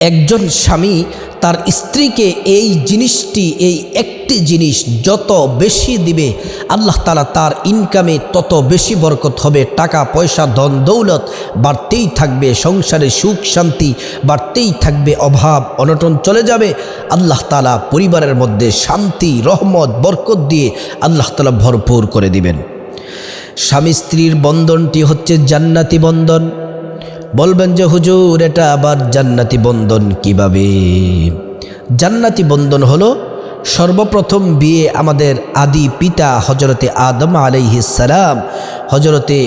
একজন স্বামী তার স্ত্রীকে এই জিনিসটি, এই একটি জিনিস যত বেশি দিবে, আল্লাহ তালা তার ইনকামে তত বেশি বরকত হবে। টাকা, পয়সা, ধন, দৌলত বাড়তেই থাকবে, সংসারে সুখ, শান্তি বাড়তেই থাকবে, অভাব, অনটন চলে যাবে। আল্লাহ তালা পরিবারের মধ্যে শান্তি, রহমত, বরকত দিয়ে আল্লাহ তালা ভরপুর করে দিবেন। স্বামী স্ত্রীর বন্ধনটি হচ্ছে জান্নাতি বন্ধন। বলবেন যে, হুজুর, এটা আবার জান্নাতি বন্ধন কীভাবে? জান্নাতি বন্ধন হলো সর্বপ্রথম বিয়ে আমাদের আদি পিতা হজরতে আদম আলাইহিসালাম হজরতে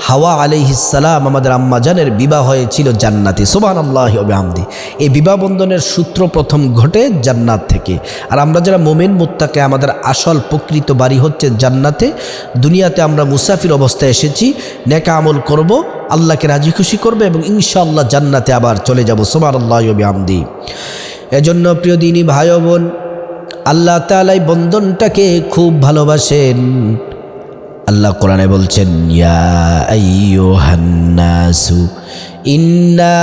হাওয়া আলাইহিসালাম আমাদের আম্মাজানের বিবাহ হয়েছিল জান্নাতি। সোবান আল্লাহ আমদি এই বিবাহ বন্ধনের সূত্র প্রথম ঘটে জান্নাত থেকে। আর আমরা যারা মোমেন, মুত্তাকে, আমাদের আসল প্রকৃত বাড়ি হচ্ছে জান্নাতে। দুনিয়াতে আমরা মুসাফির অবস্থায় এসেছি, নেকা আমল করব, আল্লাহকে রাজি খুশি করবে এবং ইনশাআল্লাহ জান্নাতে আবার চলে যাব। সোবান আল্লাহ আমদি এজন্য প্রিয় দিনী ভাই বোন, আল্লাহ তালাই বন্ধনটাকে খুব ভালোবাসেন। আল্লাহ কোরআনে বলছেন, ইয়া আইয়ুহান্নাসু, ইন্না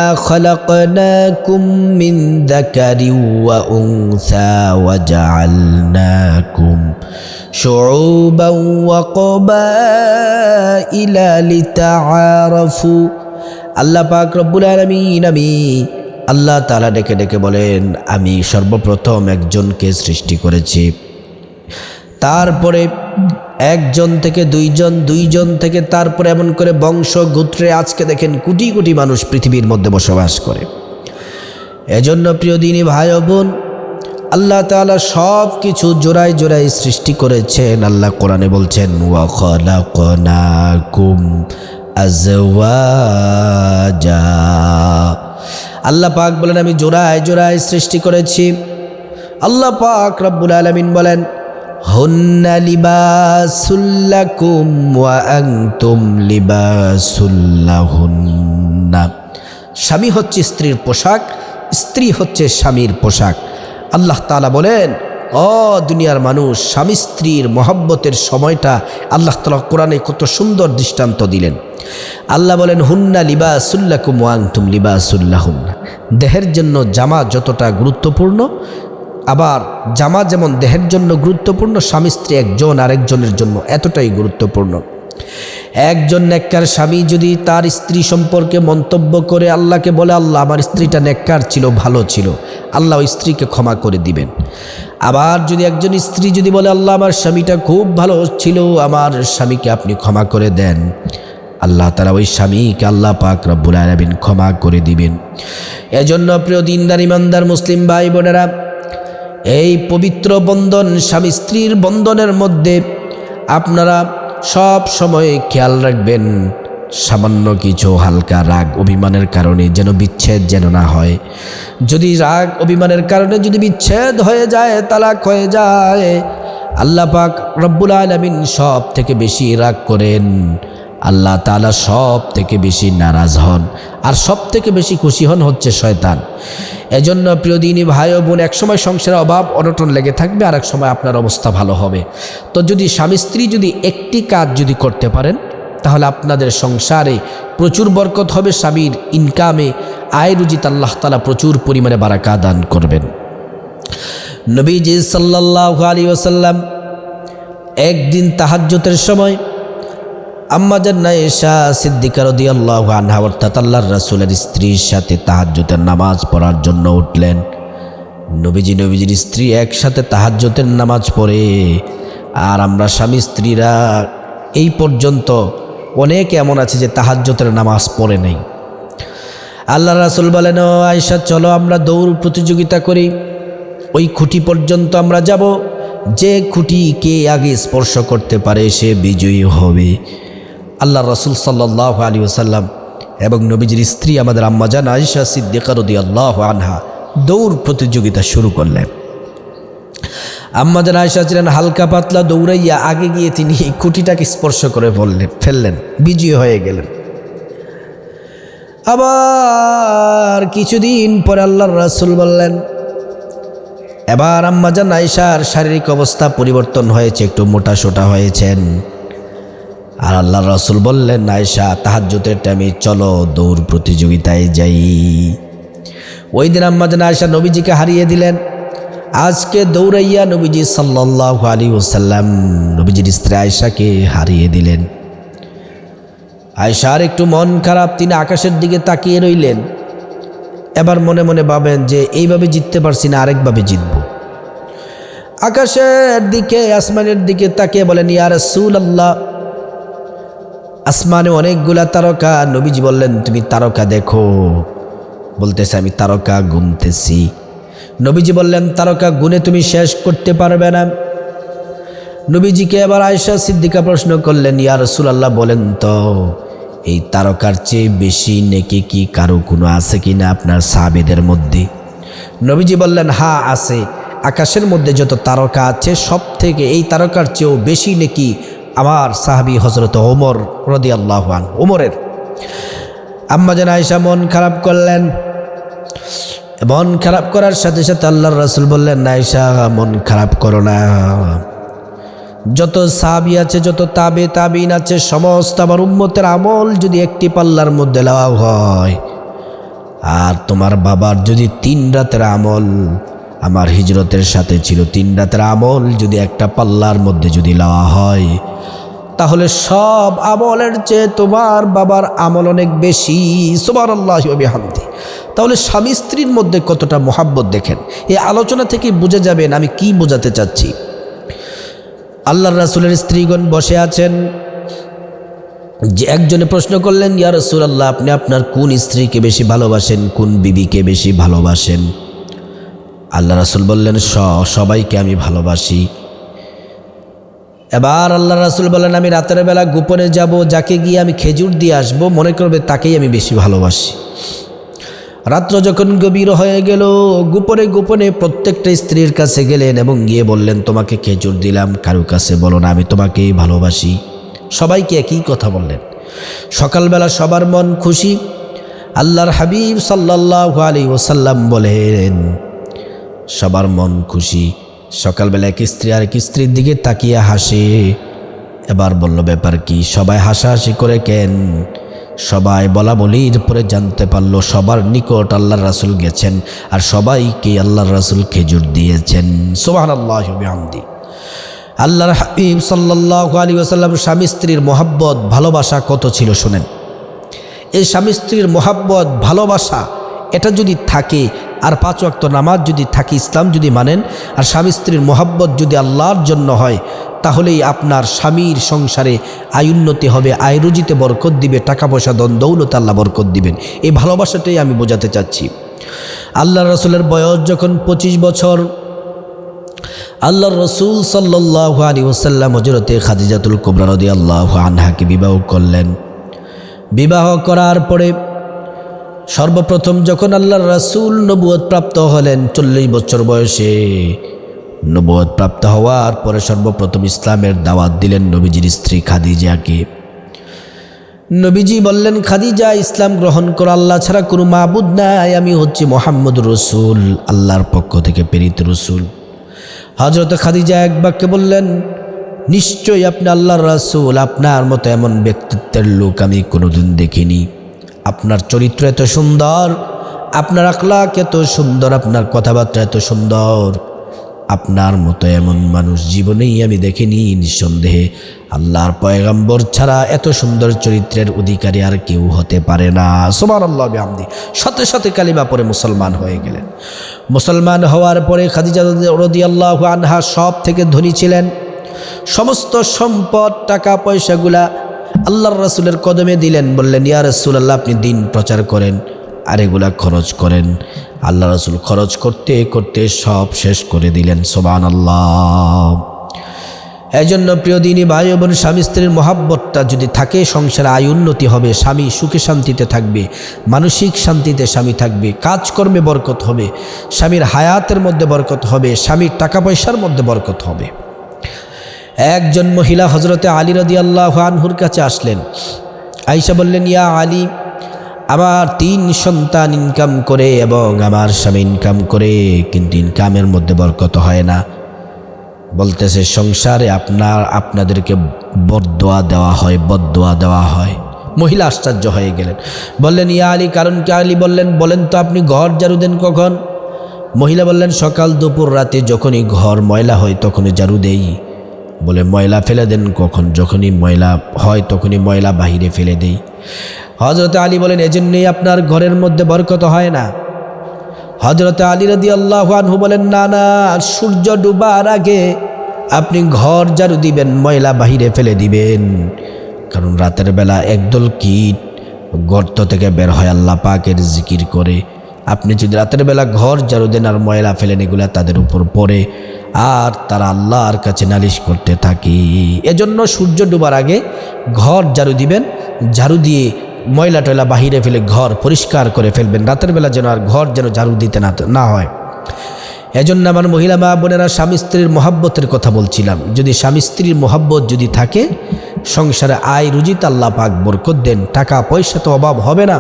আল্লাহ পাক রব্বুল আলামিন, আমি আল্লাহ তাআলা ডেকে ডেকে বলেন, আমি সর্বপ্রথম একজনকে সৃষ্টি করেছি। তারপরে একজন থেকে দুইজন দুইজন থেকে তারপরে এমন করে বংশ গোত্রে আজকে দেখেন কোটি কোটি মানুষ পৃথিবীর মধ্যে বসবাস করে। এজন্য প্রিয় দিনী ভাই বোন, আল্লাহ তাআলা সব কিছু জোড়ায় জোড়ায় সৃষ্টি করেছেন। আল্লাহ কোরআনে বলছেন আল্লাহ পাক বলেন, আমি জোড়ায় জোড়ায় সৃষ্টি করেছি। আল্লাহ পাক রব্বুল আলামিন বলেন হুন্না লিবাসুল্লাকুম ওয়া আনতুম লিবাসুল্লাহুন্না স্বামী হচ্ছে স্ত্রীর পোশাক, স্ত্রী হচ্ছে স্বামীর পোশাক। আল্লাহ তাআলা বলেন ও দুনিয়ার মানুষ, স্বামী স্ত্রীর মহব্বতের সময়টা আল্লাহ তালা কোরআনে কত সুন্দর দৃষ্টান্ত দিলেন। আল্লাহ বলেন, হুন্না লিবাসুল্লাকুম ওয়াংতুম লিবাসুল্লাহুন্না দেহের জন্য জামা যতটা গুরুত্বপূর্ণ আবার জামা যেমন দেহের জন্য গুরুত্বপূর্ণ, স্বামী স্ত্রী একজন আরেকজনের জন্য এতটাই গুরুত্বপূর্ণ। একজন নেককার স্বামী যদি তার স্ত্রী সম্পর্কে মন্তব্য করে আল্লাহকে বলে, আল্লাহ, আমার স্ত্রীটা নেককার ছিল, ভালো ছিল, আল্লাহ ওই স্ত্রীকে ক্ষমা করে দিবেন। আবার যদি একজন স্ত্রী যদি বলে, আল্লাহ, আমার স্বামীটা খুব ভালো ছিল, আমার স্বামীকে আপনি ক্ষমা করে দেন। আল্লাহ তারা ওই স্বামীকে আল্লাহ পাক রব্বুল আলমিন ক্ষমা করে দিবেন। এজন্য প্রিয় দিনদার, ইমানদার, মুসলিম ভাই বোনেরা এই পবিত্র বন্ধন স্বামী স্ত্রীর বন্ধনের মধ্যে আপনারা সব সময় খেয়াল রাখবেন। সামান্য কিছু হালকা রাগ অভিমানের কারণে যেন বিচ্ছেদ যেন না হয়। যদি রাগ অভিমানের কারণে যদি বিচ্ছেদ হয়ে যায়, তালাক হয়ে যায়, আল্লাহ পাক রব্বুল আলমিন সব থেকে বেশি রাগ করেন। আল্লাহ তালা সব থেকে বেশি নারাজ হন আর সব থেকে বেশি খুশি হন হচ্ছে শয়তান। এজন্য প্রিয় দিনী ভাই বোন, একসময় সংসারে অভাব, অনটন লেগে থাকবে আর এক সময় আপনার অবস্থা ভালো হবে। তো যদি স্বামী স্ত্রী যদি একটি কাজ যদি করতে পারেন, তাহলে আপনাদের সংসারে প্রচুর বরকত হবে, স্বামীর ইনকামে, আয় রুজিত আল্লাহ তালা প্রচুর পরিমাণে বারাকা দান করবেন। নবীজি সাল্লাহ আলী ওসাল্লাম একদিন তাহাজ্যতের সময় আম্মাজান নায়েশা সিদ্দিকা রদি আল্লাহ আনহা, অর্থাৎ আল্লাহর রাসুলের স্ত্রীর সাথে তাহাজ্যতের নামাজ পড়ার জন্য উঠলেন। নবীজি নবীজির স্ত্রী একসাথে তাহাজ্যতের নামাজ পড়ে। আর আমরা স্বামী স্ত্রীরা এই পর্যন্ত অনেক এমন আছে যে তাহাজ্যতের নামাজ পড়ে নেই। আল্লাহ রাসুল বলেন, ও আয়সা চলো আমরা দৌড় প্রতিযোগিতা করি। ওই খুঁটি পর্যন্ত আমরা যাব। যে খুঁটি কে আগে স্পর্শ করতে পারে সে বিজয়ী হবে। আল্লাহ রসুল সাল্লাহ আলী ওসাল্লাম এবং নবীজির স্ত্রী আমাদের আম্মাজান আয়সা সিদ্দিকারদি আল্লাহ আনহা দৌড় প্রতিযোগিতা শুরু করলেন। আম্মাজান আয়সা ছিলেন হালকা পাতলা দৌড়াইয়া আগে গিয়ে তিনি খুঁটিটাকে স্পর্শ করে বললেন, ফেললেন, বিজয়ী হয়ে গেলেন। আবার কিছুদিন পরে আল্লাহর রাসুল বললেন, এবার আম্মাজান আয়সার শারীরিক অবস্থা পরিবর্তন হয়েছে, একটু মোটা সোটা হয়েছেন। আর আল্লাহ রসুল বললেন আয়সা তাহাজ্যতের টাইমে চলো, দৌড় প্রতিযোগিতায় যাই। ওই দিন আম্মাজান আয়সা নবীজিকে হারিয়ে দিলেন। আজকে দৌড়াইয়া নবীজি সাল্লাহ আলী ওসাল্লাম নবীজির স্ত্রী আয়সাকে হারিয়ে দিলেন। আয়সার একটু মন খারাপ, তিনি আকাশের দিকে তাকিয়ে রইলেন। এবার মনে মনে ভাবেন যে, এইভাবে জিততে পারছি না, আরেকভাবে জিতব। আকাশের দিকে, আসমানের দিকে তাকিয়ে বলেন, ইয়া রসুল আল্লাহ আসমানে অনেকগুলা তারকা। নবীজি বললেন, তুমি তারকা দেখো। বলতেছে, আমি তারকা গুনতেছি। নবীজি বললেন, তারকা গুনে তুমি শেষ করতে পারবে না। নবীজিকে এবার আয়সা সিদ্দিকা প্রশ্ন করলেন, ইয়া রসুলাল্লাহ, বলেন তো, এই তারকার চেয়ে বেশি নেকি কি কারও কোনো আছে কি না আপনার সাহাবেদের মধ্যে? নবীজি বললেন, হা, আছে। আকাশের মধ্যে যত তারকা আছে সব থেকে এই তারকার চেয়েও বেশি নেকি আমার সাহাবি হজরত ওমর রদি আল্লাহান ওমরের। আম্মা যেন আয়সা মন খারাপ করলেন, মন খারাপ করার সাথে সাথে আল্লাহর রাসুল বললেন না আয়সা মন খারাপ করো না। যত সাবি আছে, যত তাবে তাবিন আছে, সমস্ত আমার উম্মতের আমল যদি একটি পাল্লার মধ্যে নেওয়া হয়, আর তোমার বাবার যদি তিন রাতের আমল, আমার হিজরতের সাথে ছিল তিন রাতের আমল যদি একটা পাল্লার মধ্যে যদি নেওয়া হয় তাহলে সব আমলের চেয়ে তোমার বাবার আমল অনেক বেশি। সোবার আল্লাহ তাহলে স্বামী স্ত্রীর মধ্যে কতটা মোহাব্বত দেখেন? এই আলোচনা থেকে বুঝে যাবেন আমি কি বোঝাতে চাচ্ছি। আল্লাহর রাসুলের স্ত্রীগণ বসে আছেন। যে একজনে প্রশ্ন করলেন, ইয়া রসুল আল্লাহ আপনি আপনার কোন স্ত্রীকে বেশি ভালোবাসেন? কোন বিবিকে বেশি ভালোবাসেন? আল্লাহ রাসুল বললেন, স, সবাইকে আমি ভালোবাসি। এবার আল্লাহ রাসুল বলেন, আমি রাতের বেলা গোপনে যাব, যাকে গিয়ে আমি খেজুর দিয়ে আসব, মনে করবে তাকেই আমি বেশি ভালোবাসি। রাত্র যখন গভীর হয়ে গেল, গোপনে গোপনে প্রত্যেকটা স্ত্রীর কাছে গেলেন এবং গিয়ে বললেন, তোমাকে খেজুর দিলাম, কারও কাছে বলো না, আমি তোমাকেই ভালোবাসি। সবাইকে একই কথা বললেন। সকালবেলা সবার মন খুশি। আল্লাহর হাবিব সাল্লাহ আলী ওসাল্লাম বলেন, সবার মন খুশি। সকালবেলা এক স্ত্রী আর এক স্ত্রীর দিকে তাকিয়ে হাসে। এবার বলল, ব্যাপার কি? সবাই হাসাহাসি করে কেন? সবাই বলা বলির পরে জানতে পারল, সবার নিকট আল্লাহর রাসুল গেছেন আর সবাইকে আল্লাহর রাসুল খেজুর দিয়েছেন। সোহান আল্লাহ আমদি আল্লাহর হাবিব সাল্লাহ আলী আসাল্লাম স্বামী স্ত্রীর মোহাব্বত, ভালোবাসা কত ছিল শোনেন? এই স্বামী স্ত্রীর মোহাব্বত, ভালোবাসা, এটা যদি থাকে আর পাঁচ ওয়াক্ত নামাজ যদি থাকে ইসলাম যদি মানেন, আর স্বামী স্ত্রীর মোহাব্বত যদি আল্লাহর জন্য হয়, তাহলেই আপনার স্বামীর সংসারে আয় উন্নতি হবে, আয় রুজিতে বরকত দিবে, টাকা পয়সা দন দৌলত আল্লাহ বরকত দিবেন। এই ভালোবাসাটাই আমি বোঝাতে চাচ্ছি। আল্লাহ রসুলের বয়স যখন পঁচিশ বছর আল্লাহ রসুল সাল্লাহ আলী ওসাল্লাম হজরতে খাদিজাতুল কুবরা রদি আল্লাহ আনহাকে বিবাহ করলেন। বিবাহ করার পরে সর্বপ্রথম যখন আল্লাহর রাসুল নবুয়ত প্রাপ্ত হলেন চল্লিশ বছর বয়সে নবুয়ত প্রাপ্ত হওয়ার পরে সর্বপ্রথম ইসলামের দাওয়াত দিলেন নবীজির স্ত্রী খাদিজাকে। নবীজি বললেন, খাদিজা, ইসলাম গ্রহণ করো, আল্লাহ ছাড়া কোনো মাহবুদ নাই, আমি হচ্ছি মোহাম্মদ রসুল, আল্লাহর পক্ষ থেকে প্রেরিত রসুল। হজরত খাদিজা এক বাক্যে বললেন, নিশ্চয়ই আপনি আল্লাহর রাসুল, আপনার মতো এমন ব্যক্তিত্বের লোক আমি কোনোদিন দেখিনি। আপনার চরিত্র এত সুন্দর, আপনার আখলাক এত সুন্দর, আপনার কথাবার্তা এত সুন্দর। আপনার মতো এমন মানুষ জীবনেই আমি দেখিনি নিঃসন্দেহে। আল্লাহর পয়গাম্বর ছাড়া এত সুন্দর চরিত্রের অধিকারী আর কেউ হতে পারে না। সোমান আল্লাহ আমদি সাথে সাথে কালিমা পরে মুসলমান হয়ে গেলেন। মুসলমান হওয়ার পরে খাদিজা রদি আল্লাহ আনহা সব থেকে ধনী ছিলেন। সমস্ত সম্পদ, টাকা, পয়সাগুলা আল্লাহর রাসুলের কদমে দিলেন, বললেন, ইয়া রসুল আল্লাহ আপনি দিন প্রচার করেন, আর এগুলা খরচ করেন। আল্লাহ রসুল খরচ করতে করতে সব শেষ করে দিলেন সোবান আল্লাহ এই জন্য প্রিয় দিনী ভাই বোন, স্বামী স্ত্রীর মহাব্বতটা যদি থাকে, সংসারে আয় উন্নতি হবে, স্বামী সুখে শান্তিতে থাকবে, মানসিক শান্তিতে স্বামী থাকবে, কাজকর্মে বরকত হবে, স্বামীর হায়াতের মধ্যে বরকত হবে, স্বামীর টাকা পয়সার মধ্যে বরকত হবে। একজন মহিলা হজরতে আলী রদি আল্লাহ আনহুর কাছে আসলেন। আইসা বললেন, ইয়া আলী, আমার তিন সন্তান ইনকাম করে এবং আমার স্বামী ইনকাম করে, কিন্তু ইনকামের মধ্যে বরকত হয় না। বলতেছে, সংসারে আপনার, আপনাদেরকে বদোয়া দেওয়া হয় বদোয়া দেওয়া হয়। মহিলা আশ্চর্য হয়ে গেলেন। বললেন, ইয়া আলী, কারণ কি? আলী বললেন, বলেন তো, আপনি ঘর ঝাড়ু দেন কখন? মহিলা বললেন, সকাল দুপুর রাতে যখনই ঘর ময়লা হয়, তখনই ঝাড়ু দেই। বলে, ময়লা ফেলে দেন কখন? যখনই ময়লা হয়, তখনই ময়লা বাহিরে ফেলে দেই। হজরত আলী বলেন, এজন্যই আপনার ঘরের মধ্যে বরকত হয় না। হজরত আলী রদি আল্লাহ আনহু বলেন, না না, সূর্য ডুবার আগে আপনি ঘর ঝাড়ু দিবেন, ময়লা বাহিরে ফেলে দিবেন। কারণ রাতের বেলা একদল কীট গর্ত থেকে বের হয়, আল্লাহ পাকের জিকির করে। আপনি যদি রাতের বেলা ঘর ঝাড়ু দেন আর ময়লা ফেলেন, এগুলা তাদের উপর পড়ে। আর তারা আল্লাহর কাছে নালিশ করতে থাকি। এজন্য সূর্য ডুবার আগে ঘর ঝাড়ু দিবেন। ঝাড়ু দিয়ে ময়লা টয়লা বাহিরে ফেলে ঘর পরিষ্কার করে ফেলবেন। রাতের বেলা যেন আর ঘর যেন ঝাড়ু দিতে না না হয়। এজন্য আমার মহিলা মা বোনেরা স্বামী স্ত্রীর মহাব্বতের কথা বলছিলাম। যদি স্বামী স্ত্রীর মহাব্বত যদি থাকে সংসারে আয় রুজিত আল্লাহ পাক বরকত দেন। টাকা পয়সা তো অভাব হবে না।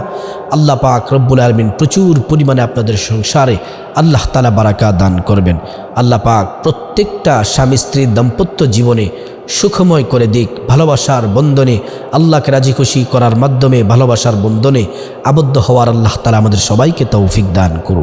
আল্লাহ পাক রব্বুল আলমিন প্রচুর পরিমাণে আপনাদের সংসারে আল্লাহ তালা বারাকা দান করবেন। আল্লাহ পাক প্রত্যেকটা স্বামী স্ত্রীর দাম্পত্য জীবনে সুখময় করে দিক, ভালোবাসার বন্ধনে, আল্লাহকে রাজি খুশি করার মাধ্যমে ভালোবাসার বন্ধনে আবদ্ধ হওয়ার আল্লাহ তালা আমাদের সবাইকে তৌফিক দান করুন।